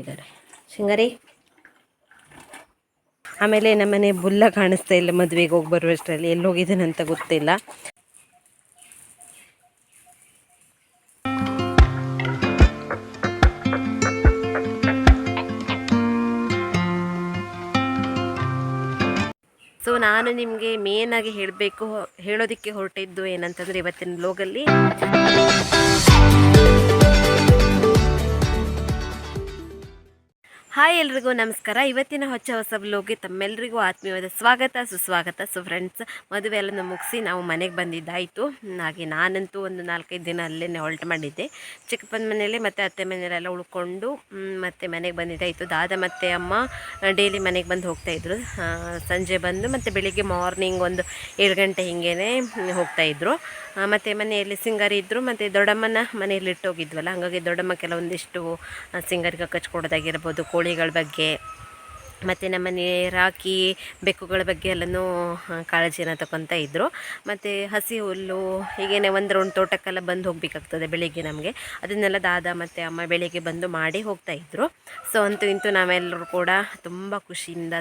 ಇದ್ದಾರೆ. ಶೃಂಗಾರಿ, ಆಮೇಲೆ ನಮ್ಮನೆ ಬುಲ್ಲ ಕಾಣಿಸ್ತಾ ಇಲ್ಲ ಮದುವೆಗೆ ಹೋಗಿ ಬರುವಷ್ಟರಲ್ಲಿ. ಎಲ್ಲಿ ಹೋಗಿದ್ದಾನಂತ ಗೊತ್ತಿಲ್ಲ. ಸೊ ನಾನು ನಿಮಗೆ ಆಗಿ ಹೇಳಬೇಕು, ಹೇಳೋದಕ್ಕೆ ಹೊರಟಿದ್ದು ಏನಂತಂದರೆ ಇವತ್ತಿನ ಬ್ಲೋಗಲ್ಲಿ ಹಾಯ್ ಎಲ್ರಿಗೂ ನಮಸ್ಕಾರ. ಇವತ್ತಿನ ಹೊಚ್ಚ ಹೊಸ ಬ್ಲೋಗ್ಗೆ ತಮ್ಮೆಲ್ಲರಿಗೂ ಆತ್ಮೀಯವಾದ ಸ್ವಾಗತ, ಸುಸ್ವಾಗತ. ಸೊ ಫ್ರೆಂಡ್ಸ್ ಮದುವೆ ಎಲ್ಲ ಮುಗಿಸಿ ನಾವು ಮನೆಗೆ ಬಂದಿದ್ದಾಯಿತು. ಹಾಗೆ ನಾನಂತೂ ಒಂದು ನಾಲ್ಕೈದು ದಿನ ಅಲ್ಲೇ ಹೊಲ್ಟ್ ಮಾಡಿದ್ದೆ. ಚಿಕ್ಕಪ್ಪನ ಮನೆಯಲ್ಲಿ ಮತ್ತು ಅತ್ತೆ ಮನೆಯಲ್ಲೆಲ್ಲ ಉಳ್ಕೊಂಡು ಮತ್ತು ಮನೆಗೆ ಬಂದಿದ್ದಾಯಿತು. ದಾದ ಮತ್ತು ಅಮ್ಮ ಡೈಲಿ ಮನೆಗೆ ಬಂದು ಹೋಗ್ತಾಯಿದ್ರು ಸಂಜೆ ಬಂದು ಮತ್ತು ಬೆಳಿಗ್ಗೆ ಮಾರ್ನಿಂಗ್ ಒಂದು ಏಳು ಗಂಟೆ ಹಿಂಗೇ ಹೋಗ್ತಾಯಿದ್ರು ಮತ್ತು ಮನೆಯಲ್ಲಿ ಸಿಂಗರ್ ಇದ್ದರು ಮತ್ತು ದೊಡ್ಡಮ್ಮನ ಮನೆಯಲ್ಲಿ ಇಟ್ಟೋಗಿದ್ವಲ್ಲ ಹಾಗಾಗಿ ದೊಡ್ಡಮ್ಮ ಕೆಲವೊಂದಿಷ್ಟು ಸಿಂಗರ್ಗೆ ಕಚ್ಕೊಡೋದಾಗಿರ್ಬೋದು ಕಚ್ಕೊಡೋದಾಗಿರ್ಬೋದು ಕೋಳಿಗಳ ಬಗ್ಗೆ, ಮತ್ತು ನಮ್ಮ ರಾಕಿ ಬೆಕ್ಕುಗಳ ಬಗ್ಗೆ ಎಲ್ಲನೂ ಕಾಳಜಿನ ತಗೊತಾ ಇದ್ದರು ಮತ್ತು ಹಸಿ ಹುಲ್ಲು ಹೀಗೇನೆ ಒಂದು ರೌಂಡ್ ತೋಟಕ್ಕೆಲ್ಲ ಬಂದು ಹೋಗಬೇಕಾಗ್ತದೆ ಬೆಳಿಗ್ಗೆ ನಮಗೆ. ಅದನ್ನೆಲ್ಲ ದಾದ ಮತ್ತು ಅಮ್ಮ ಬೆಳಿಗ್ಗೆ ಬಂದು ಮಾಡಿ ಹೋಗ್ತಾ ಇದ್ದರು ಸೊ ಅಂತೂ ಇಂತೂ ನಾವೆಲ್ಲರೂ ಕೂಡ ತುಂಬ ಖುಷಿಯಿಂದ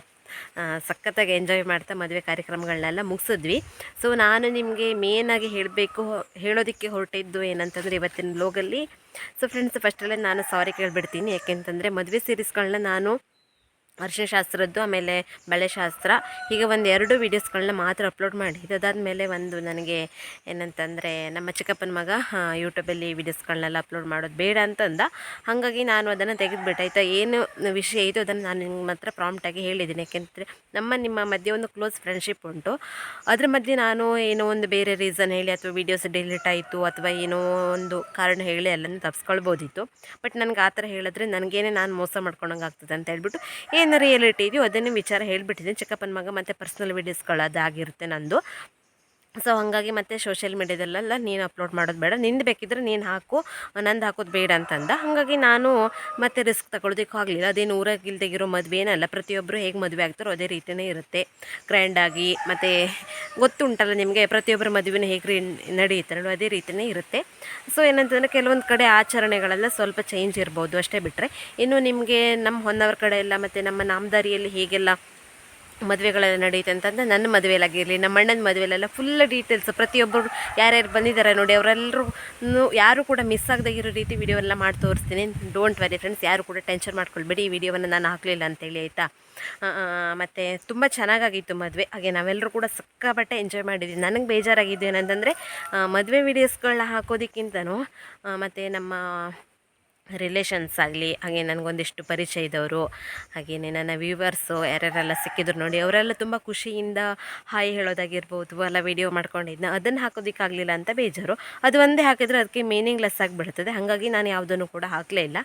ಸಖತ್ತಾಗಿ ಎಂಜಾಯ್ ಮಾಡ್ತಾ ಮದುವೆ ಕಾರ್ಯಕ್ರಮಗಳನ್ನೆಲ್ಲ ಮುಗಿಸಿದ್ವಿ. ಸೊ ನಾನು ನಿಮಗೆ ಮೇನಾಗಿ ಹೇಳಬೇಕು, ಹೇಳೋದಕ್ಕೆ ಹೊರಟಿದ್ದು ಏನಂತಂದರೆ ಇವತ್ತಿನ ಲೋಗಲ್ಲಿ ಸೊ ಫ್ರೆಂಡ್ಸ್ ಫಸ್ಟಲ್ಲೇ ನಾನು ಸಾರಿ ಕೇಳಿಬಿಡ್ತೀನಿ. ಯಾಕೆಂತಂದರೆ ಮದುವೆ ಸೀರೀಸ್ಗಳನ್ನ ನಾನು ಅರಿಶಿನ ಶಾಸ್ತ್ರದ್ದು ಆಮೇಲೆ ಬಳೆ ಶಾಸ್ತ್ರ ಈಗ ಒಂದು ಎರಡು ವೀಡಿಯೋಸ್ಗಳನ್ನ ಮಾತ್ರ ಅಪ್ಲೋಡ್ ಮಾಡಿ. ಅದಾದಮೇಲೆ ಒಂದು ನನಗೆ ಏನಂತಂದರೆ, ನಮ್ಮ ಚಿಕ್ಕಪ್ಪನ ಮಗ ಯೂಟ್ಯೂಬಲ್ಲಿ ವೀಡಿಯೋಸ್ಗಳನ್ನೆಲ್ಲ ಅಪ್ಲೋಡ್ ಮಾಡೋದು ಬೇಡ ಅಂತಂದ. ಹಾಗಾಗಿ ನಾನು ಅದನ್ನು ತೆಗೆದುಬಿಟ್ಟೆ. ಆಯಿತಾ? ಏನು ವಿಷಯ ಇದು ಅದನ್ನು ನಾನು ನಿಮ್ಮ ಹತ್ರ ಪ್ರಾಂಪ್ಟಾಗಿ ಹೇಳಿದ್ದೀನಿ ಯಾಕೆಂದರೆ ನಮ್ಮ, ನಿಮ್ಮ ಮಧ್ಯೆ ಒಂದು ಕ್ಲೋಸ್ ಫ್ರೆಂಡ್ಶಿಪ್ ಉಂಟು. ಅದ್ರ ಮಧ್ಯೆ ನಾನು ಏನೋ ಒಂದು ಬೇರೆ ರೀಸನ್ ಹೇಳಿ ಅಥವಾ ವೀಡಿಯೋಸ್ ಡಿಲೀಟ್ ಆಯಿತು ಅಥವಾ ಏನೋ ಒಂದು ಕಾರಣ ಹೇಳಿ ಎಲ್ಲನೂ ತಪ್ಸ್ಕೊಳ್ಬೋದಿತ್ತು. ಬಟ್ ನನಗೆ ಆ ಥರ ಹೇಳಿದ್ರೆ ನನಗೇನೆ ನಾನು ಮೋಸ ಮಾಡ್ಕೊಂಡಂಗೆ ಆಗ್ತದೆ ಅಂತ ಹೇಳ್ಬಿಟ್ಟು. ಏನು ರಿಯಾಲಿಟಿ ಇದೆಯೋ ಅದನ್ನೇ ವಿಚಾರ ಹೇಳಿಬಿಟ್ಟಿದ್ದೀನಿ. ಚಿಕ್ಕಪ್ಪನ ಮಗ ಮತ್ತು ಪರ್ಸ್ನಲ್ ವೀಡಿಯೋಸ್ಗಳು ಅದಾಗಿರುತ್ತೆ ನಂದು. ಸೊ ಹಾಗಾಗಿ ಮತ್ತೆ ಸೋಷಿಯಲ್ ಮೀಡ್ಯಾದಲ್ಲೆಲ್ಲ ನೀನು ಅಪ್ಲೋಡ್ ಮಾಡೋದು ಬೇಡ. ನಿಂದು ಬೇಕಿದ್ರೆ ನೀನು ಹಾಕು, ನಂದು ಹಾಕೋದು ಬೇಡ ಅಂತಂದ. ಹಾಗಾಗಿ ನಾನು ಮತ್ತೆ ರಿಸ್ಕ್ ತಗೊಳ್ಳೋದಕ್ಕೆ ಆಗಲಿಲ್ಲ. ಅದೇನು ಊರಾಗಿಲ್ದಾಗಿರೋ ಮದುವೆ ಏನಲ್ಲ ಪ್ರತಿಯೊಬ್ಬರು ಹೇಗೆ ಮದುವೆ ಆಗ್ತಾರೋ ಅದೇ ರೀತಿಯೇ ಇರುತ್ತೆ. ಗ್ರ್ಯಾಂಡಾಗಿ ಮತ್ತು ಗೊತ್ತುಂಟಲ್ಲ ನಿಮಗೆ ಪ್ರತಿಯೊಬ್ಬರ ಮದುವೆನ ಹೇಗೆ ರೀ ನಡೆಯುತ್ತಾರೋ ಅದೇ ರೀತಿಯೇ ಇರುತ್ತೆ. ಸೊ ಏನಂತಂದರೆ ಕೆಲವೊಂದು ಕಡೆ ಆಚರಣೆಗಳೆಲ್ಲ ಸ್ವಲ್ಪ ಚೇಂಜ್ ಇರ್ಬೋದು ಅಷ್ಟೇ ಬಿಟ್ಟರೆ ಇನ್ನು ನಿಮಗೆ ನಮ್ಮ ಹೊನ್ನವರ ಕಡೆ ಎಲ್ಲ ಮತ್ತು ನಮ್ಮ ನಾಮದಾರಿಯಲ್ಲಿ ಹೇಗೆಲ್ಲ ಮದುವೆಗಳೆಲ್ಲ ನಡೆಯುತ್ತೆ ಅಂತಂದ್ರೆ ನನ್ನ ಮದುವೆಲಾಗಿರಲಿ ನಮ್ಮ ಅಣ್ಣನ ಮದುವೆಲೆಲ್ಲ ಫುಲ್ ಡೀಟೇಲ್ಸ್ ಪ್ರತಿಯೊಬ್ಬರು ಯಾರ್ಯಾರು ಬಂದಿದ್ದಾರೆ ನೋಡಿ, ಅವರೆಲ್ಲರೂ ಯಾರು ಕೂಡ ಮಿಸ್ ಆಗದಾಗಿರೋ ರೀತಿ ವಿಡಿಯೋ ಎಲ್ಲ ಮಾಡಿ ತೋರಿಸ್ತೀನಿ. ಡೋಂಟ್ ವರಿ ಫ್ರೆಂಡ್ಸ್ ಯಾರು ಕೂಡ ಟೆನ್ಷನ್ ಮಾಡ್ಕೊಳ್ಬೇಡಿ, ಈ ವಿಡಿಯೋವನ್ನು ನಾನು ಹಾಕಲಿಲ್ಲ ಅಂತೇಳಿ ಆಯಿತಾ? ಮತ್ತು ತುಂಬ ಚೆನ್ನಾಗಾಗಿತ್ತು ಮದುವೆ. ಹಾಗೆ ನಾವೆಲ್ಲರೂ ಕೂಡ ಸಿಕ್ಕಾಪಟ್ಟೆ ಎಂಜಾಯ್ ಮಾಡಿದ್ವಿ. ನನಗೆ ಬೇಜಾರಾಗಿದ್ದು ಏನಂತಂದರೆ ಮದುವೆ ವೀಡಿಯೋಸ್ಗಳನ್ನ ಹಾಕೋದಕ್ಕಿಂತನೂ ಮತ್ತು ನಮ್ಮ ರಿಲೇಷನ್ಸ್ ಆಗಲಿ, ಹಾಗೆ ನನಗೊಂದಿಷ್ಟು ಪರಿಚಯದವರು ಹಾಗೆಯೇ ನನ್ನ ವ್ಯೂವರ್ಸು ಯಾರ್ಯಾರೆಲ್ಲ ಸಿಕ್ಕಿದ್ರು ನೋಡಿ, ಅವರೆಲ್ಲ ತುಂಬ ಖುಷಿಯಿಂದ ಹಾಯ್ ಹೇಳೋದಾಗಿರ್ಬೋದು, ಅಲ್ಲ ವಿಡಿಯೋ ಮಾಡ್ಕೊಂಡಿದ್ನ, ಅದನ್ನು ಹಾಕೋದಕ್ಕಾಗಲಿಲ್ಲ ಅಂತ ಬೇಜಾರು. ಅದು ಒಂದೇ ಹಾಕಿದರೆ ಅದಕ್ಕೆ ಮೀನಿಂಗ್ಲೆಸ್ ಆಗಿಬಿಡ್ತದೆ. ಹಾಗಾಗಿ ನಾನು ಯಾವುದನ್ನು ಕೂಡ ಹಾಕಲೇ ಇಲ್ಲ.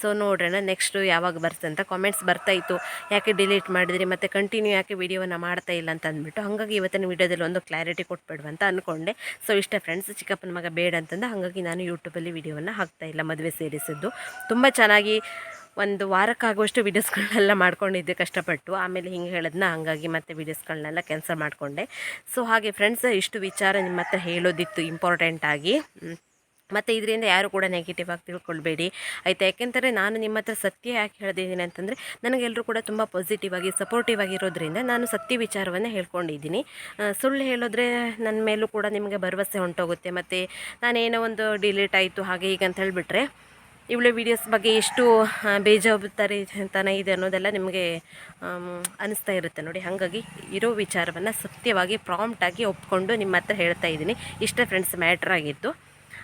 ಸೊ ನೋಡೋಣ ನೆಕ್ಸ್ಟು ಯಾವಾಗ ಬರ್ತದೆ ಅಂತ ಕಾಮೆಂಟ್ಸ್ ಬರ್ತಾಯಿತ್ತು ಯಾಕೆ ಡಿಲೀಟ್ ಮಾಡಿದ್ರಿ, ಮತ್ತು ಕಂಟಿನ್ಯೂ ಯಾಕೆ ವಿಡಿಯೋವನ್ನು ಮಾಡ್ತಾ ಇಲ್ಲ ಅಂತ ಅಂದ್ಬಿಟ್ಟು, ಹಾಗಾಗಿ ಇವತ್ತಿನ ವಿಡಿಯೋದಲ್ಲಿ ಒಂದು ಕ್ಲಾರಿಟಿ ಕೊಟ್ಬಿಡುವ ಅಂತ ಅಂದ್ಕೊಂಡೆ ಸೊ ಇಷ್ಟ ಫ್ರೆಂಡ್ಸ್ ಚಿಕ್ಕಪ್ಪನ ಮಗ ಬೇಡ ಅಂತಂದು, ಹಾಗಾಗಿ ನಾನು ಯೂಟ್ಯೂಬಲ್ಲಿ ವೀಡಿಯೋವನ್ನು ಹಾಕ್ತಾ ಇಲ್ಲ ಮದುವೆ ಸೇರಿಸಿದ್ದು ತುಂಬ ಚೆನ್ನಾಗಿ ಒಂದು ವಾರಕ್ಕಾಗುವಷ್ಟು ವೀಡಿಯೋಸ್ಗಳನ್ನೆಲ್ಲ ಮಾಡ್ಕೊಂಡಿದ್ದೆ ಕಷ್ಟಪಟ್ಟು. ಆಮೇಲೆ ಹಿಂಗೆ ಹೇಳಿದ್ನ, ಹಾಗಾಗಿ ಮತ್ತೆ ವೀಡಿಯೋಸ್ಗಳನ್ನೆಲ್ಲ ಕ್ಯಾನ್ಸಲ್ ಮಾಡಿಕೊಂಡೆ. ಸೊ ಹಾಗೆ ಫ್ರೆಂಡ್ಸ್ ಇಷ್ಟು ವಿಚಾರ ನಿಮ್ಮ ಹತ್ರ ಹೇಳೋದಿತ್ತು ಇಂಪಾರ್ಟೆಂಟಾಗಿ ಮತ್ತು ಇದರಿಂದ ಯಾರು ಕೂಡ ನೆಗೆಟಿವ್ ಆಗಿ ತಿಳ್ಕೊಳ್ಬೇಡಿ. ಆಯಿತಾ? ಯಾಕೆಂದರೆ ನಾನು ನಿಮ್ಮ ಹತ್ರ ಸತ್ಯ ಯಾಕೆ ಹೇಳ್ದಿದ್ದೀನಿ ಅಂತಂದರೆ ನನಗೆಲ್ಲರೂ ಕೂಡ ತುಂಬ ಪಾಸಿಟಿವ್ ಆಗಿ ಸಪೋರ್ಟಿವ್ ಆಗಿರೋದ್ರಿಂದ ನಾನು ಸತ್ಯ ವಿಚಾರವನ್ನು ಹೇಳ್ಕೊಂಡಿದ್ದೀನಿ. ಸುಳ್ಳು ಹೇಳಿದ್ರೆ ನನ್ನ ಮೇಲೂ ಕೂಡ ನಿಮಗೆ ಭರವಸೆ ಹೊಂಟೋಗುತ್ತೆ ಮತ್ತು ನಾನೇನೋ ಒಂದು ಡಿಲೀಟ್ ಆಯಿತು, ಹಾಗೆ ಈಗ ಅಂತ ಹೇಳಿಬಿಟ್ರೆ ಇವಳ ವೀಡಿಯೋಸ್ ಬಗ್ಗೆ ಎಷ್ಟು ಬೇಜವಾಬ್ದಾರಿ ತನ ಇದೆ ಅನ್ನೋದೆಲ್ಲ ನಿಮಗೆ ಅನಿಸ್ತಾ ಇರುತ್ತೆ ನೋಡಿ. ಹಾಗಾಗಿ ಇರೋ ವಿಚಾರವನ್ನು ಸತ್ಯವಾಗಿ ಪ್ರಾಂಪ್ಟಾಗಿ ಒಪ್ಕೊಂಡು ನಿಮ್ಮ ಹತ್ರ ಹೇಳ್ತಾ ಇದ್ದೀನಿ. ಇಷ್ಟೇ ಫ್ರೆಂಡ್ಸ್ ಮ್ಯಾಟ್ರ್ ಆಗಿತ್ತು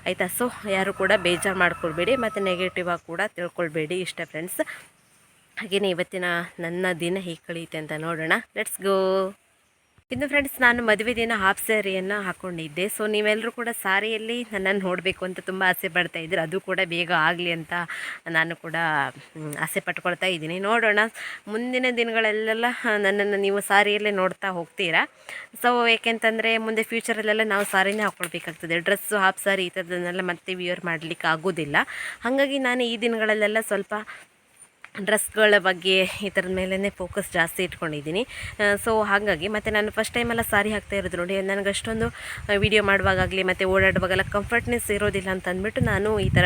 ಆಯಿತಾ? ಸೊ ಯಾರು ಕೂಡ ಬೇಜಾರು ಮಾಡ್ಕೊಳ್ಬೇಡಿ, ಮತ್ತು ನೆಗೆಟಿವ್ ಆಗಿ ಕೂಡ ತಿಳ್ಕೊಳ್ಬೇಡಿ ಇಷ್ಟೇ ಫ್ರೆಂಡ್ಸ್ ಹಾಗೆಯೇ ಇವತ್ತಿನ ನನ್ನ ದಿನ ಹೇಗೆ ಕಳೀತೆ ಅಂತ ನೋಡೋಣ. ಲೆಟ್ಸ್ ಗೋ ಇನ್ನು ಫ್ರೆಂಡ್ಸ್ ನಾನು ಮದುವೆ ದಿನ ಹಾಫ್ ಸ್ಯಾರಿಯನ್ನು ಹಾಕ್ಕೊಂಡಿದ್ದೆ ಸೊ ನೀವೆಲ್ಲರೂ ಕೂಡ ಸಾರಿಯಲ್ಲಿ ನನ್ನನ್ನು ನೋಡಬೇಕು ಅಂತ ತುಂಬ ಆಸೆ ಪಡ್ತಾ ಇದ್ದೀರಿ. ಅದು ಕೂಡ ಬೇಗ ಆಗಲಿ ಅಂತ ನಾನು ಕೂಡ ಆಸೆ ಪಟ್ಕೊಳ್ತಾ ಇದ್ದೀನಿ. ನೋಡೋಣ. ಮುಂದಿನ ದಿನಗಳಲ್ಲೆಲ್ಲ ನನ್ನನ್ನು ನೀವು ಸಾರಿಯಲ್ಲೇ ನೋಡ್ತಾ ಹೋಗ್ತೀರಾ? ಸೊ ಏಕೆಂತಂದರೆ ಮುಂದೆ ಫ್ಯೂಚರಲ್ಲೆಲ್ಲ ನಾವು ಸಾರಿನೇ ಹಾಕ್ಕೊಳ್ಬೇಕಾಗ್ತದೆ ಡ್ರೆಸ್ಸು ಹಾಫ್ ಸಾರಿ ಈ ಥರದನ್ನೆಲ್ಲ ಮತ್ತೆ ವಿಯರ್ ಮಾಡಲಿಕ್ಕೆ ಆಗೋದಿಲ್ಲ. ಹಾಗಾಗಿ ನಾನು ಈ ದಿನಗಳಲ್ಲೆಲ್ಲ ಸ್ವಲ್ಪ ಡ್ರೆಸ್ಗಳ ಬಗ್ಗೆ ಈ ಥರದ ಮೇಲೇ ಫೋಕಸ್ ಜಾಸ್ತಿ ಇಟ್ಕೊಂಡಿದ್ದೀನಿ. ಸೊ ಹಾಗಾಗಿ ಮತ್ತು ನಾನು ಫಸ್ಟ್ ಟೈಮೆಲ್ಲ ಸಾರಿ ಹಾಕ್ತಾ ಇರೋದು ನೋಡಿ, ನನಗೆ ಅಷ್ಟೊಂದು ವಿಡಿಯೋ ಮಾಡುವಾಗಲಿ ಮತ್ತು ಓಡಾಡುವಾಗೆಲ್ಲ ಕಂಫರ್ಟ್ನೆಸ್ ಇರೋದಿಲ್ಲ ಅಂತ ಅಂದ್ಬಿಟ್ಟು ನಾನು ಈ ಥರ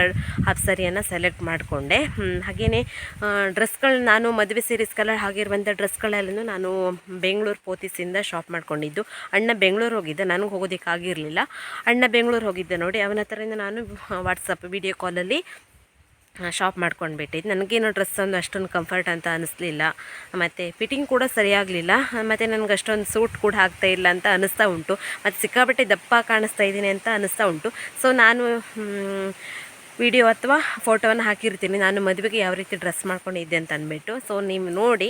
ಹಾಫ್ ಸಾರಿಯನ್ನು ಸೆಲೆಕ್ಟ್ ಮಾಡಿಕೊಂಡೆ. ಹಾಗೆಯೇ ಡ್ರೆಸ್ಗಳು ನಾನು ಮದುವೆ ಸೀರೀಸ್ಗೆಲ್ಲ ಆಗಿರುವಂಥ ಡ್ರೆಸ್ಗಳೆಲ್ಲೂ ನಾನು ಬೆಂಗಳೂರು ಪೋತಿಸಿಂದ ಶಾಪ್ ಮಾಡ್ಕೊಂಡಿದ್ದು. ಅಣ್ಣ ಬೆಂಗಳೂರು ಹೋಗಿದ್ದೆ, ನನಗೆ ಹೋಗೋದಕ್ಕಾಗಿರಲಿಲ್ಲ. ಅಣ್ಣ ಬೆಂಗಳೂರು ಹೋಗಿದ್ದೆ ನೋಡಿ, ಅವನ ಹತ್ರದಿಂದ ನಾನು ವಾಟ್ಸಪ್ ವಿಡಿಯೋ ಕಾಲಲ್ಲಿ ಶಾಪ್ ಮಾಡ್ಕೊಂಡು ಬಿಟ್ಟಿದ್ದು ನನಗೇನು ಡ್ರೆಸ್ ಒಂದು ಅಷ್ಟೊಂದು ಕಂಫರ್ಟ್ ಅಂತ ಅನಿಸ್ಲಿಲ್ಲ. ಮತ್ತು ಫಿಟ್ಟಿಂಗ್ ಕೂಡ ಸರಿಯಾಗಲಿಲ್ಲ. ಮತ್ತು ನನಗೆ ಅಷ್ಟೊಂದು ಸೂಟ್ ಕೂಡ ಆಗ್ತಾ ಇಲ್ಲ ಅಂತ ಅನಿಸ್ತಾ ಉಂಟು. ಮತ್ತು ಸಿಕ್ಕಾಪಟ್ಟೆ ದಪ್ಪ ಕಾಣಿಸ್ತಾ ಇದ್ದೀನಿ ಅಂತ ಅನಿಸ್ತಾ ಉಂಟು. ಸೊ ನಾನು ವಿಡಿಯೋ ಅಥವಾ ಫೋಟೋವನ್ನು ಹಾಕಿರ್ತೀನಿ. ನಾನು ಮದುವೆಗೆ ಯಾವ ರೀತಿ ಡ್ರೆಸ್ ಮಾಡ್ಕೊಂಡಿದ್ದೆ ಅಂತ ಅಂದ್ಬಿಟ್ಟು. ಸೊ ನೀವು ನೋಡಿ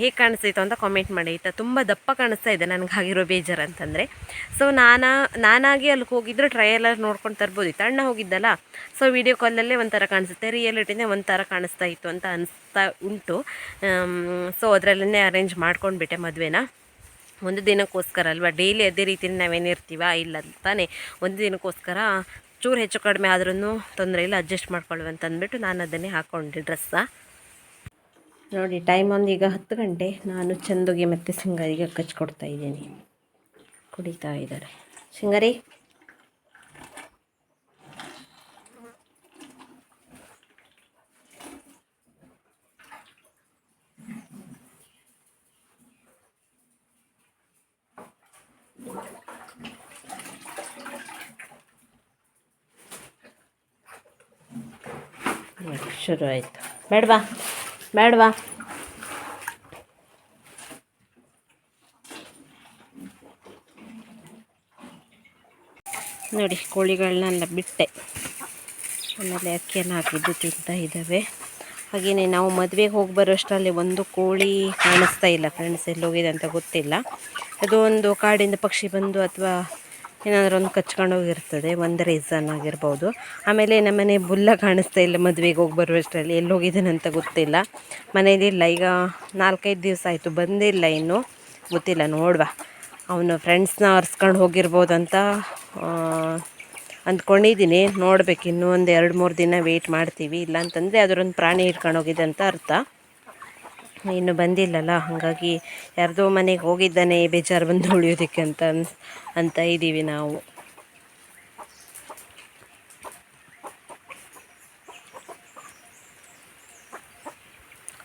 ಹೇಗೆ ಕಾಣಿಸ್ತಿತ್ತು ಅಂತ ಕಾಮೆಂಟ್ ಮಾಡಿ. ಆಯಿತಾ ತುಂಬ ದಪ್ಪ ಕಾಣಿಸ್ತಾ ಇದೆ ನನಗೆ ಆಗಿರೋ ಬೇಜಾರು ಅಂತಂದರೆ. ಸೊ ನಾನು, ನಾನಾಗಿ ಅಲ್ಲಿಗೆ ಹೋಗಿದ್ರೆ ಟ್ರಯಲರ್ ನೋಡ್ಕೊಂಡು ತರ್ಬೋದಿತ್ತು ಅಣ್ಣ ಹೋಗಿದ್ದಲ್ಲ. ಸೊ ವಿಡಿಯೋ ಕಾಲಲ್ಲೇ ಒಂಥರ ಕಾಣಿಸುತ್ತೆ. ರಿಯಾಲಿಟಿನೇ ಒಂಥರ ಕಾಣಿಸ್ತಾ ಇತ್ತು ಅಂತ ಅನಿಸ್ತಾ ಉಂಟು. ಸೊ ಅದರಲ್ಲೇ ಅರೇಂಜ್ ಮಾಡ್ಕೊಂಡ್ಬಿಟ್ಟೆ ಮದುವೆನ. ಒಂದು ದಿನಕ್ಕೋಸ್ಕರ ಅಲ್ವಾ? ಡೈಲಿ ಅದೇ ರೀತಿ ನಾವೇನಿರ್ತೀವ? ಇಲ್ಲ ತಾನೇ ಒಂದು ದಿನಕ್ಕೋಸ್ಕರ ಚೂರು ಹೆಚ್ಚು ಕಡಿಮೆ ಆದ್ರೂ ತೊಂದರೆ ಇಲ್ಲ ಅಡ್ಜಸ್ಟ್ ಮಾಡ್ಕೊಳ್ಳುವಂತ ಅಂದ್ಬಿಟ್ಟು ನಾನು ಅದನ್ನೇ ಹಾಕ್ಕೊಂಡೆ ಡ್ರೆಸ್ಸ ನೋಡಿ ಟೈಮ್ ಒಂದು ಈಗ ಹತ್ತು ಗಂಟೆ. ನಾನು ಚಂದುಗೆ ಮತ್ತು ಸಿಂಗಾರಿಗೆ ಕಚ್ಕೊಡ್ತಾ ಇದ್ದೀನಿ. ಕುಡಿತಾ ಇದ್ದಾರೆ. ಸಿಂಗಾರಿ? ಶುರು ಆಯಿತು. ಬೇಡವಾ? ಬೇಡವಾ? ನೋಡಿ ಕೋಳಿಗಳನ್ನೆಲ್ಲ ಬಿಟ್ಟೆ. ಆಮೇಲೆ ಅಕ್ಕಿಯನ್ನು ಹಾಕಿದ್ದು ತಿಂತಾ ಇದ್ದಾವೆ. ಹಾಗೆಯೇ ನಾವು ಮದುವೆಗೆ ಹೋಗಿ ಬರೋಷ್ಟರಲ್ಲಿ ಒಂದು ಕೋಳಿ ಕಾಣಿಸ್ತಾ ಇಲ್ಲ ಫ್ರೆಂಡ್ಸ್ ಹೋಗಿದೆ ಅಂತ ಗೊತ್ತಿಲ್ಲ. ಅದು ಒಂದು ಕಾಡಿಂದ ಪಕ್ಷಿ ಬಂದು ಅಥವಾ ಏನಾದರೂ ಒಂದು ಕಚ್ಕೊಂಡು ಹೋಗಿರ್ತದೆ, ಒಂದು ರೀಸನ್ ಆಗಿರ್ಬೋದು. ಆಮೇಲೆ ನಮ್ಮನೆ ಬುಲ್ಲ ಕಾಣಿಸ್ತಾ ಇಲ್ಲ ಮದುವೆಗೆ ಹೋಗಿ ಬರುವಷ್ಟರಲ್ಲಿ, ಎಲ್ಲಿ ಅಂತ ಗೊತ್ತಿಲ್ಲ. ಮನೇಲಿಲ್ಲ ಈಗ ನಾಲ್ಕೈದು ದಿವಸ ಆಯಿತು, ಬಂದಿಲ್ಲ ಇನ್ನು. ಗೊತ್ತಿಲ್ಲ, ನೋಡುವ. ಅವನು ಫ್ರೆಂಡ್ಸ್ನ ಅರ್ಸ್ಕೊಂಡು ಅಂತ ಅಂದ್ಕೊಂಡಿದ್ದೀನಿ. ನೋಡ್ಬೇಕು, ಇನ್ನೂ ಒಂದು ಎರಡು ಮೂರು ದಿನ ವೆಯ್ಟ್ ಮಾಡ್ತೀವಿ. ಇಲ್ಲಾಂತಂದರೆ ಅದರೊಂದು ಪ್ರಾಣಿ ಹಿಡ್ಕೊಂಡು ಹೋಗಿದೆ ಅಂತ ಅರ್ಥ. ಇನ್ನು ಬಂದಿಲ್ಲಲ್ಲ, ಹಾಗಾಗಿ ಯಾರ್ದೋ ಮನೆಗೆ ಹೋಗಿದ್ದಾನೆ ಬೇಜಾರು ಬಂದು ಉಳಿಯೋದಕ್ಕೆ ಅಂತ ಅಂತ ಇದ್ದೀವಿ ನಾವು.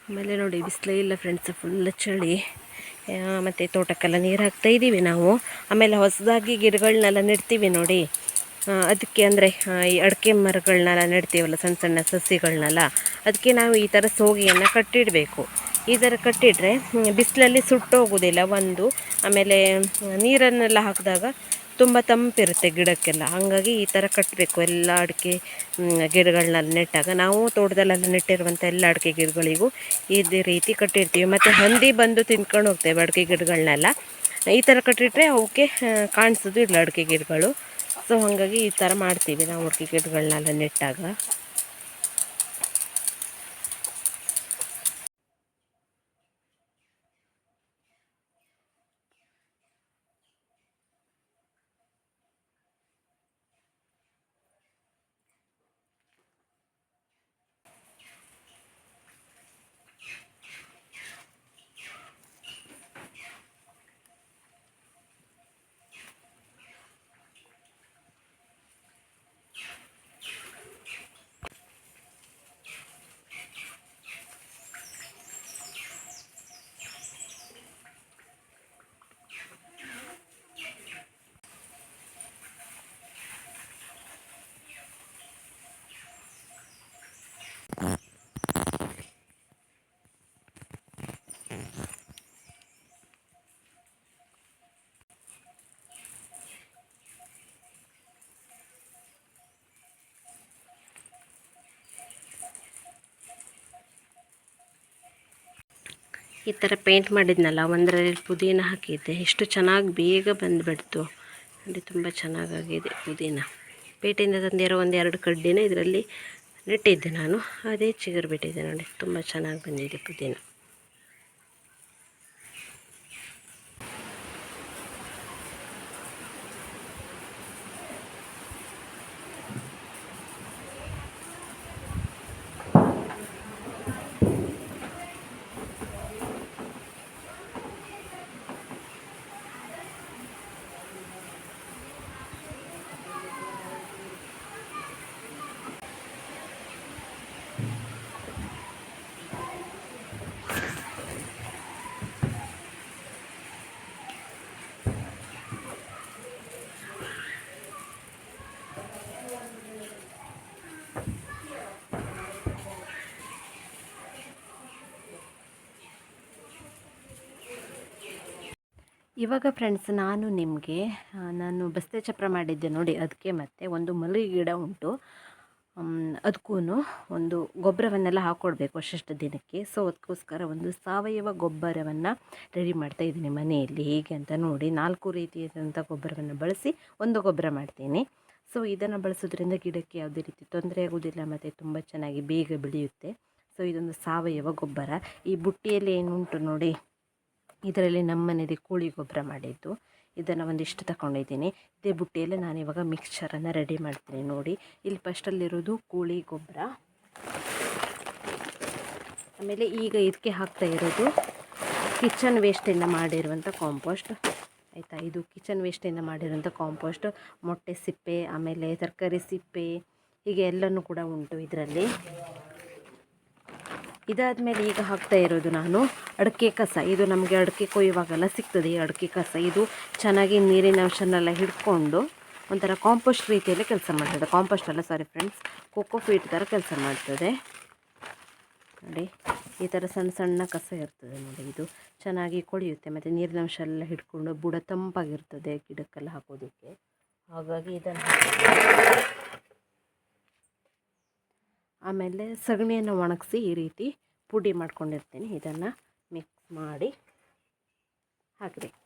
ಆಮೇಲೆ ನೋಡಿ, ಬಿಸಿಲೇ ಇಲ್ಲ ಫ್ರೆಂಡ್ಸ್ ಫುಲ್ ಚಳಿ. ಮತ್ತು ತೋಟಕ್ಕೆಲ್ಲ ನೀರು ಹಾಕ್ತಾ ಇದ್ದೀವಿ ನಾವು. ಆಮೇಲೆ ಹೊಸದಾಗಿ ಗಿಡಗಳನ್ನೆಲ್ಲ ನೆಡ್ತೀವಿ ನೋಡಿ. ಅದಕ್ಕೆ ಅಂದರೆ ಈ ಅಡಿಕೆ ಮರಗಳನ್ನೆಲ್ಲ ನೆಡ್ತೀವಲ್ಲ, ಸಣ್ಣ ಸಣ್ಣ ಸಸಿಗಳನ್ನೆಲ್ಲ ಅದಕ್ಕೆ ನಾವು ಈ ಥರ ಸೋಗಿಯನ್ನು ಕಟ್ಟಿಡಬೇಕು. ಈ ಥರ ಕಟ್ಟಿಟ್ರೆ ಬಿಸಿಲಲ್ಲಿ ಸುಟ್ಟೋಗೋದಿಲ್ಲ ಒಂದು. ಆಮೇಲೆ ನೀರನ್ನೆಲ್ಲ ಹಾಕಿದಾಗ ತುಂಬ ತಂಪಿರುತ್ತೆ ಗಿಡಕ್ಕೆಲ್ಲ. ಹಾಗಾಗಿ ಈ ಥರ ಕಟ್ಟಬೇಕು ಎಲ್ಲ ಅಡಿಕೆ ಗಿಡಗಳನ್ನೆಲ್ಲ ನೆಟ್ಟಾಗ. ನಾವು ತೋಟದಲ್ಲೆಲ್ಲ ನೆಟ್ಟಿರುವಂಥ ಎಲ್ಲ ಅಡಿಕೆ ಗಿಡಗಳಿಗೂ ಇದೇ ರೀತಿ ಕಟ್ಟಿರ್ತೀವಿ. ಮತ್ತು ಹಂದಿ ಬಂದು ತಿನ್ಕೊಂಡು ಹೋಗ್ತೇವೆ ಅಡಿಕೆ ಗಿಡಗಳನ್ನೆಲ್ಲ ಈ ಥರ ಕಟ್ಟಿಟ್ರೆ ಅವಕ್ಕೆ ಕಾಣಿಸೋದು ಇಲ್ಲ ಅಡಿಕೆ ಗಿಡಗಳು. ಸೊ ಹಾಗಾಗಿ ಈ ಥರ ಮಾಡ್ತೀವಿ ನಾವು ಅಡಿಕೆ ಗಿಡಗಳನ್ನೆಲ್ಲ ನೆಟ್ಟಾಗ. ಈ ಥರ ಪೇಂಟ್ ಮಾಡಿದ್ನಲ್ಲ, ಒಂದರಲ್ಲಿ ಪುದೀನ ಹಾಕಿದ್ದೆ. ಎಷ್ಟು ಚೆನ್ನಾಗಿ ಬೇಗ ಬಂದುಬಿಡ್ತು. ನೋಡಿ, ತುಂಬ ಚೆನ್ನಾಗಾಗಿದೆ ಪುದೀನ. ಪೇಟೆಯಿಂದ ತಂದಿರೋ ಒಂದು ಎರಡು ಕಡ್ಡಿನ ಇದರಲ್ಲಿ ನೆಟ್ಟಿದ್ದೆ ನಾನು. ಅದೇ ಚಿಗುರು ಬಿಟ್ಟಿದ್ದೆ ನೋಡಿ, ತುಂಬ ಚೆನ್ನಾಗಿ ಬಂದಿದೆ ಪುದೀನ. ಇವಾಗ ಫ್ರೆಂಡ್ಸ್ ನಾನು ನಿಮಗೆ ನಾನು ಬಸ್ತೆ ಚಪ್ರ ಮಾಡಿದ್ದೆ ನೋಡಿ ಅದಕ್ಕೆ ಮತ್ತೆ ಒಂದು ಮಲ್ಲಿಗೆ ಗಿಡ ಉಂಟು. ಅದಕ್ಕೂ ಒಂದು ಗೊಬ್ಬರವನ್ನೆಲ್ಲ ಹಾಕ್ಕೊಡ್ಬೇಕು ಅಷ್ಟು ದಿನಕ್ಕೆ. ಸೊ ಅದಕ್ಕೋಸ್ಕರ ಒಂದು ಸಾವಯವ ಗೊಬ್ಬರವನ್ನು ರೆಡಿ ಮಾಡ್ತಾ ಇದ್ದೀನಿ ಮನೆಯಲ್ಲಿ ಹೇಗೆ ಅಂತ ನೋಡಿ, ನಾಲ್ಕು ರೀತಿಯಾದಂಥ ಗೊಬ್ಬರವನ್ನು ಬಳಸಿ ಒಂದು ಗೊಬ್ಬರ ಮಾಡ್ತೀನಿ. ಸೊ ಇದನ್ನು ಬಳಸೋದ್ರಿಂದ ಗಿಡಕ್ಕೆ ಯಾವುದೇ ರೀತಿ ತೊಂದರೆ ಆಗೋದಿಲ್ಲ ಮತ್ತು ತುಂಬ ಚೆನ್ನಾಗಿ ಬೇಗ ಬೆಳೆಯುತ್ತೆ. ಸೊ ಇದೊಂದು ಸಾವಯವ ಗೊಬ್ಬರ. ಈ ಬುಟ್ಟಿಯಲ್ಲಿ ಏನುಂಟು ನೋಡಿ ಇದರಲ್ಲಿ ನಮ್ಮ ನಮ್ಮನೇಲಿ ಕೋಳಿ ಗೊಬ್ಬರ ಮಾಡಿದ್ದು. ಇದನ್ನು ಒಂದಿಷ್ಟು ತಗೊಂಡಿದ್ದೀನಿ ಇದೇ ಬುಟ್ಟಿಯಲ್ಲಿ ನಾನು ಇವಾಗ ಮಿಕ್ಸ್ಚರನ್ನು ರೆಡಿ ಮಾಡ್ತೀನಿ ನೋಡಿ. ಇಲ್ಲಿ ಫಸ್ಟಲ್ಲಿರೋದು ಕೋಳಿ ಗೊಬ್ಬರ. ಆಮೇಲೆ ಈಗ ಇದಕ್ಕೆ ಹಾಕ್ತಾ ಇರೋದು ಕಿಚನ್ ವೇಸ್ಟಿಂದ ಮಾಡಿರುವಂಥ ಕಾಂಪೋಸ್ಟ್ ಆಯಿತಾ? ಇದು ಕಿಚನ್ ವೇಸ್ಟಿಂದ ಮಾಡಿರುವಂಥ ಕಾಂಪೋಸ್ಟ್ ಮೊಟ್ಟೆ ಸಿಪ್ಪೆ, ಆಮೇಲೆ ತರಕಾರಿ ಸಿಪ್ಪೆ, ಹೀಗೆ ಎಲ್ಲನೂ ಕೂಡ ಉಂಟು ಇದರಲ್ಲಿ. ಇದಾದಮೇಲೆ ಈಗ ಹಾಕ್ತಾ ಇರೋದು ನಾನು ಅಡಿಕೆ ಕಸ. ಇದು ನಮಗೆ ಅಡಿಕೆ ಕೊಯ್ಯುವಾಗೆಲ್ಲ ಸಿಗ್ತದೆ ಈ ಅಡಿಕೆ ಕಸ. ಇದು ಚೆನ್ನಾಗಿ ನೀರಿನ ಅಂಶನೆಲ್ಲ ಹಿಡ್ಕೊಂಡು ಒಂಥರ ಕಾಂಪೋಸ್ಟ್ ರೀತಿಯಲ್ಲಿ ಕೆಲಸ ಮಾಡ್ತದೆ. ಕಾಂಪೋಸ್ಟ್ ಅಲ್ಲ ಸಾರಿ ಫ್ರೆಂಡ್ಸ್ ಕೋಕೋ ಫೀಟ್ ಥರ ಕೆಲಸ ಮಾಡ್ತದೆ. ನೋಡಿ, ಈ ಥರ ಸಣ್ಣ ಸಣ್ಣ ಕಸ ಇರ್ತದೆ ನೋಡಿ ಇದು. ಚೆನ್ನಾಗಿ ಕೊಳೆಯುತ್ತೆ. ಮತ್ತು ನೀರಿನ ಅಂಶ ಎಲ್ಲ ಹಿಡ್ಕೊಂಡು ಬುಡ ತಂಪಾಗಿರ್ತದೆ ಗಿಡಕ್ಕೆಲ್ಲ ಹಾಕೋದಕ್ಕೆ. ಹಾಗಾಗಿ ಇದನ್ನು ಆಮೇಲೆ ಸಗಣಿಯನ್ನು ಒಣಗಿಸಿ ಈ ರೀತಿ ಪುಡಿ ಮಾಡ್ಕೊಂಡಿರ್ತೀನಿ. ಇದನ್ನು ಮಿಕ್ಸ್ ಮಾಡಿ ಹಾಕಬೇಕು.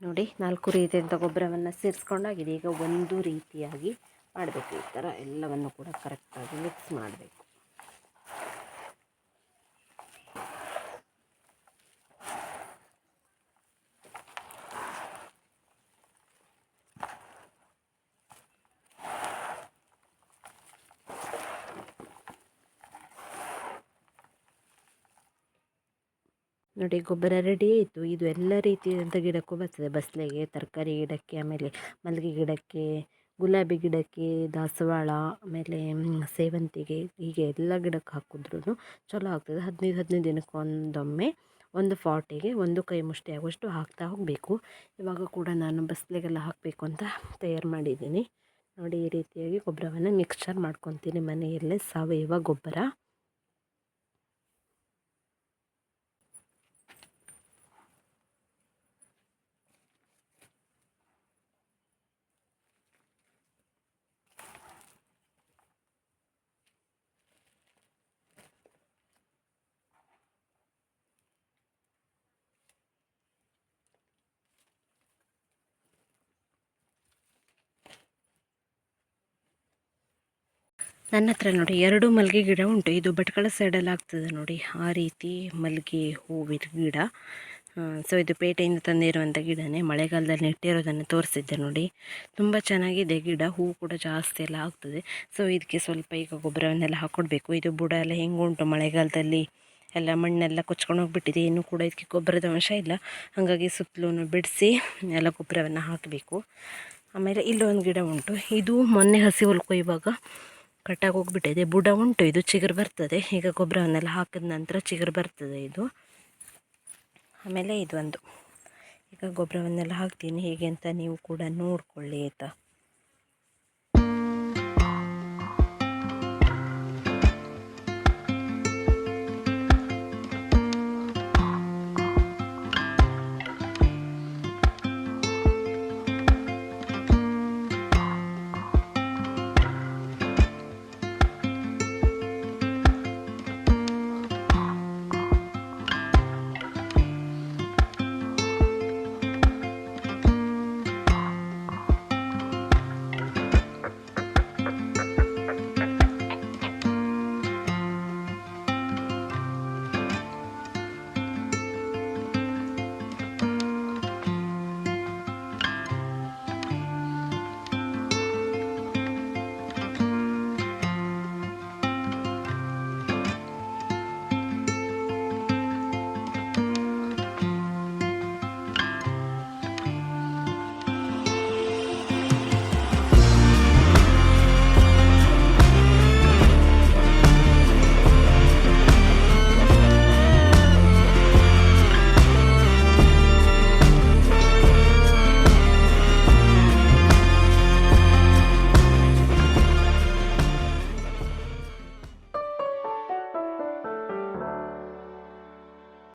ನೋಡಿ, ನಾಲ್ಕು ರೀತಿಯಂಥ ಗೊಬ್ಬರವನ್ನು ಸೇರಿಸ್ಕೊಂಡಾಗಿದೆ ಈಗ ಒಂದು ರೀತಿಯಾಗಿ ಮಾಡಬೇಕು. ಈ ಥರ ಎಲ್ಲವನ್ನು ಕೂಡ ಕರೆಕ್ಟಾಗಿ ಮಿಕ್ಸ್ ಮಾಡಬೇಕು. ನೋಡಿ ಗೊಬ್ಬರ ರೆಡಿ ಆಯಿತು. ಇದು ಎಲ್ಲ ರೀತಿಯಾದಂಥ ಗಿಡಕ್ಕೂ ಬರ್ತದೆ. ಬಸಳೆಗೆ ತರಕಾರಿ ಗಿಡಕ್ಕೆ, ಆಮೇಲೆ ಮಲ್ಲಿಗೆ ಗಿಡಕ್ಕೆ, ಗುಲಾಬಿ ಗಿಡಕ್ಕೆ, ದಾಸವಾಳ, ಆಮೇಲೆ ಸೇವಂತಿಗೆ, ಹೀಗೆ ಎಲ್ಲ ಗಿಡಕ್ಕೆ ಹಾಕಿದ್ರೂ ಚಲೋ ಆಗ್ತದೆ. ಹದಿನೈದು ಹದಿನೈದು ದಿನಕ್ಕೆ ಒಂದೊಮ್ಮೆ ಒಂದು ಫಾಟಿಗೆ ಒಂದು ಕೈ ಮುಷ್ಟಿ ಆಗುವಷ್ಟು ಹಾಕ್ತಾ ಹೋಗಬೇಕು. ಇವಾಗ ಕೂಡ ನಾನು ಬಸ್ಲೆಗೆಲ್ಲ ಹಾಕಬೇಕು ಅಂತ ತಯಾರು ಮಾಡಿದ್ದೀನಿ. ನೋಡಿ ಈ ರೀತಿಯಾಗಿ ಗೊಬ್ಬರವನ್ನು ಮಿಕ್ಸ್ಚರ್ ಮಾಡ್ಕೊತೀನಿ ಮನೆಯಲ್ಲೇ ಸಾವಯವ ಗೊಬ್ಬರ. ನನ್ನ ಹತ್ರ ನೋಡಿ ಎರಡು ಮಲ್ಲಿಗೆ ಗಿಡ ಉಂಟು. ಇದು ಭಟ್ಕಳ ಸೈಡಲ್ಲಿ ಆಗ್ತದೆ ನೋಡಿ. ಆ ರೀತಿ ಮಲ್ಲಿಗೆ ಹೂವಿನ ಗಿಡ. ಸೊ ಇದು ಪೇಟೆಯಿಂದ ತಂದಿರುವಂಥ ಗಿಡನೇ. ಮಳೆಗಾಲದಲ್ಲಿ ನೆಟ್ಟಿರೋದನ್ನು ತೋರಿಸಿದ್ದೆ ನೋಡಿ. ತುಂಬ ಚೆನ್ನಾಗಿದೆ ಗಿಡ. ಹೂ ಕೂಡ ಜಾಸ್ತಿ ಎಲ್ಲ ಆಗ್ತದೆ. ಸೊ ಇದಕ್ಕೆ ಸ್ವಲ್ಪ ಈಗ ಗೊಬ್ಬರವನ್ನೆಲ್ಲ ಹಾಕ್ಕೊಡ್ಬೇಕು ಇದು ಬುಡ ಎಲ್ಲ ಹೆಂಗುಂಟು ಮಳೆಗಾಲದಲ್ಲಿ ಎಲ್ಲ ಮಣ್ಣೆಲ್ಲ ಕೊಚ್ಕೊಂಡು ಹೋಗ್ಬಿಟ್ಟಿದೆ. ಇನ್ನೂ ಕೂಡ ಇದಕ್ಕೆ ಗೊಬ್ಬರದ ಅಂಶ ಇಲ್ಲ. ಹಾಗಾಗಿ ಸುತ್ತಲೂ ಬಿಡಿಸಿ ಎಲ್ಲ ಗೊಬ್ಬರವನ್ನು ಹಾಕಬೇಕು. ಆಮೇಲೆ ಇಲ್ಲೊಂದು ಗಿಡ ಉಂಟು. ಇದು ಮೊನ್ನೆ ಹಸಿ ಹೊಲ್ಕೊ ಕೊಯ್ಯುವಾಗ ಕಟ್ಟಾಗಿ ಹೋಗ್ಬಿಟ್ಟಿದೆ. ಬುಡ ಉಂಟು, ಇದು ಚಿಗುರು ಬರ್ತದೆ. ಈಗ ಗೊಬ್ಬರವನ್ನೆಲ್ಲ ಹಾಕಿದ ನಂತರ ಚಿಗುರು ಬರ್ತದೆ ಇದು. ಆಮೇಲೆ ಇದೊಂದು. ಈಗ ಗೊಬ್ಬರವನ್ನೆಲ್ಲ ಹಾಕ್ತೀನಿ. ಹೇಗೆ ಅಂತ ನೀವು ಕೂಡ ನೋಡಿಕೊಳ್ಳಿ ಆಯಿತಾ?